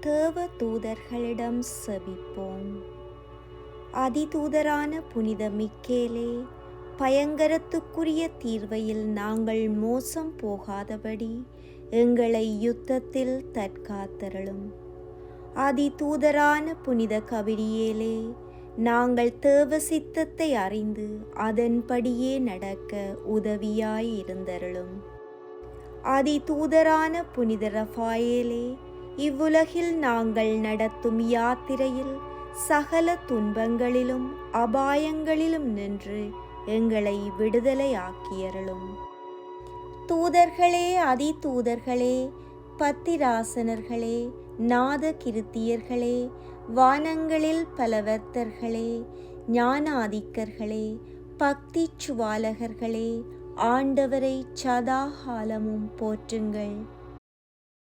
தேவ தூதர்களிடம் செபிப்போம். அதிதூதரான புனித மிக்கேலே பயங்கரத்துக்குரிய தீர்வையில் நாங்கள் மோசம் போகாதபடி எங்களை யுத்தத்தில் தற்காத்தருளும். அதிதூதரான புனித கபிரியேலே நாங்கள் தேவ சித்தத்தை அறிந்து அதன்படியே நடக்க உதவியாயிருந்தருளும். அதிதூதரான புனித ரஃபாயேலே இவ்வுலகில் நாங்கள் நடத்தும் யாத்திரையில் சகல துன்பங்களிலும் அபாயங்களிலும் நின்று எங்களை விடுதலையாக்கியருளும். தூதர்களே அதிதூதர்களே பத்திராசனர்களே நாத கிருத்தியர்களே வானங்களில் பலவர்த்தர்களே ஞானாதிக்கர்களே பக்தி சுவாலகர்களே ஆண்டவரை சதாகாலமும் போற்றுங்கள்.